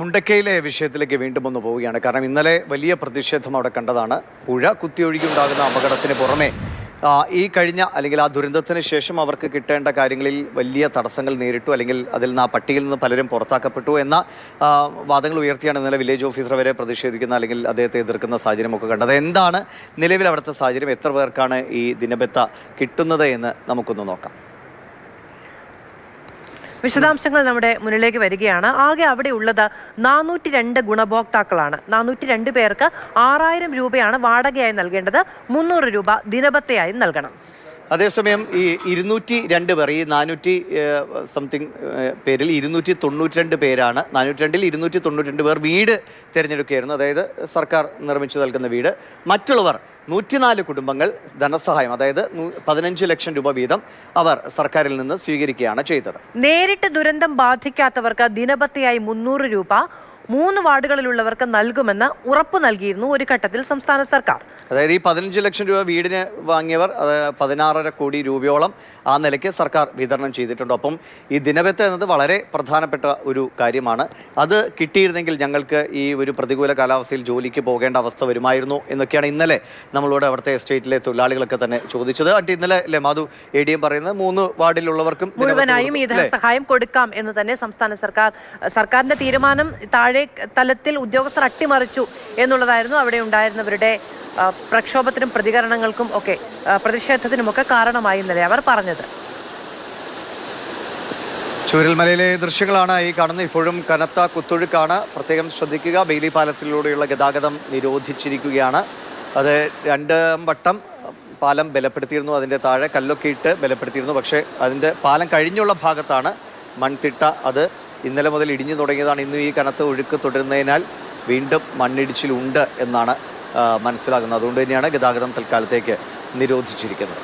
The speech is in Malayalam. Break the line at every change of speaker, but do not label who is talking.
മുണ്ടക്കയിലെ വിഷയത്തിലേക്ക് വീണ്ടും ഒന്ന് പോവുകയാണ്. കാരണം ഇന്നലെ വലിയ പ്രതിഷേധം അവിടെ കണ്ടതാണ്. പുഴ കുത്തിയൊഴുകി ഉണ്ടാകുന്ന അപകടത്തിന് പുറമെ ഈ കഴിഞ്ഞ അല്ലെങ്കിൽ ആ ദുരന്തത്തിന് ശേഷം അവർക്ക് കിട്ടേണ്ട കാര്യങ്ങളിൽ വലിയ തടസ്സങ്ങൾ നേരിട്ടു. അല്ലെങ്കിൽ അതിൽ നിന്ന് ആ പട്ടികയിൽ നിന്ന് പലരും പുറത്താക്കപ്പെട്ടു എന്ന വാദങ്ങൾ ഉയർത്തിയാണ് ഇന്നലെ വില്ലേജ് ഓഫീസർ വരെ പ്രതിഷേധിക്കുന്ന അല്ലെങ്കിൽ അദ്ദേഹത്തെ എതിർക്കുന്ന സാഹചര്യമൊക്കെ കണ്ടത്. എന്താണ് നിലവിൽ അവിടുത്തെ സാഹചര്യം? എത്ര പേർക്കാണ് ഈ ദിനബത്ത കിട്ടുന്നത് എന്ന് നമുക്കൊന്ന് നോക്കാം.
വിശദാംശങ്ങൾ നമ്മുടെ മുന്നിലേക്ക് വരികയാണ്. ആകെ അവിടെ ഉള്ളത് നാനൂറ്റി രണ്ട് ഗുണഭോക്താക്കളാണ്. നാനൂറ്റി രണ്ട് പേർക്ക് ആറായിരം രൂപയാണ് വാടകയായി നൽകേണ്ടത്. മുന്നൂറ് രൂപ ദിനപത്തെയായും നൽകണം.
അതേസമയം ഈ ഇരുന്നൂറ്റി രണ്ട് പേർ ഈ നാനൂറ്റി സംതിങ് പേരിൽ ഇരുന്നൂറ്റി തൊണ്ണൂറ്റി രണ്ട് പേരാണ്. നാനൂറ്റി രണ്ടിൽ ഇരുന്നൂറ്റി തൊണ്ണൂറ്റി രണ്ട് പേർ വീട് തിരഞ്ഞെടുക്കുകയായിരുന്നു. അതായത് സർക്കാർ നിർമ്മിച്ചു നൽകുന്ന വീട്. മറ്റുള്ളവർ നൂറ്റിനാല് കുടുംബങ്ങൾ ധനസഹായം അതായത് പതിനഞ്ച് ലക്ഷം രൂപ വീതം അവർ സർക്കാരിൽ നിന്ന് സ്വീകരിക്കുകയാണ് ചെയ്തത്.
നേരിട്ട് ദുരന്തം ബാധിക്കാത്തവർക്ക് ദിനപത്തിയായി മുന്നൂറ് രൂപ മൂന്ന് വാർഡുകളിലുള്ളവർക്ക് നൽകുമെന്ന് ഉറപ്പു നൽകിയിരുന്നു ഒരു ഘട്ടത്തിൽ സംസ്ഥാന സർക്കാർ.
അതായത് ഈ പതിനഞ്ച് ലക്ഷം രൂപ വീടിന് വാങ്ങിയവർ അത് പതിനാറര കോടി രൂപയോളം ആ നിലയ്ക്ക് സർക്കാർ വിതരണം ചെയ്തിട്ടുണ്ട്. അപ്പം ഈ ദിനബത്ത എന്നത് വളരെ പ്രധാനപ്പെട്ട ഒരു കാര്യമാണ്. അത് കിട്ടിയിരുന്നെങ്കിൽ ഞങ്ങൾക്ക് ഈ ഒരു പ്രതികൂല കാലാവസ്ഥയിൽ ജോലിക്ക് പോകേണ്ട അവസ്ഥ വരുമായിരുന്നു എന്നൊക്കെയാണ് ഇന്നലെ നമ്മളോട് അവിടുത്തെ എസ്റ്റേറ്റിലെ തൊഴിലാളികളൊക്കെ തന്നെ ചോദിച്ചത്. അത് ഇന്നലെ അല്ലേ മാധു എ ഡി എം പറയുന്നത് മൂന്ന് വാർഡിലുള്ളവർക്കും
മുഴുവനായും ഈ ധനസഹായം കൊടുക്കാം എന്ന് തന്നെ സംസ്ഥാന സർക്കാർ സർക്കാരിന്റെ തീരുമാനം താഴെ തലത്തിൽ ഉദ്യോഗസ്ഥർ അട്ടിമറിച്ചു എന്നുള്ളതായിരുന്നു അവിടെ ഉണ്ടായിരുന്നവരുടെ പ്രക്ഷോഭത്തിനും പ്രതികരണങ്ങൾക്കും ഒക്കെ പ്രതിഷേധത്തിനും പ്രതിഷേധത്തിനുമൊക്കെ കാരണമായി ഇന്നലെ അവർ പറഞ്ഞത്.
ചൂരൽമലയിലെ ദൃശ്യങ്ങളാണ് ഈ കാണുന്നത്. ഇപ്പോഴും കനത്ത കുത്തൊഴുക്കാണ്. പ്രത്യേകം ശ്രദ്ധിക്കുക. ബെയിലി പാലത്തിലൂടെയുള്ള ഗതാഗതം നിരോധിച്ചിരിക്കുകയാണ്. അത് രണ്ടാം വട്ടം പാലം ബലപ്പെടുത്തിയിരുന്നു. അതിന്റെ താഴെ കല്ലൊക്കെ ഇട്ട് ബലപ്പെടുത്തിയിരുന്നു. പക്ഷേ അതിന്റെ പാലം കഴിഞ്ഞുള്ള ഭാഗത്താണ് മൺതിട്ട അത്. ഇന്നലെ മുതൽ ഇടിഞ്ഞു തുടങ്ങിയതാണ്. ഇന്നും ഈ കനത്ത ഒഴുക്ക് തുടരുന്നതിനാൽ വീണ്ടും മണ്ണിടിച്ചിലുണ്ട് എന്നാണ് മനസ്സിലാക്കുന്നത് അതുകൊണ്ട് തന്നെയാണ് ഗതാഗതം തൽക്കാലത്തേക്ക് നിരോധിച്ചിരിക്കുന്നത്.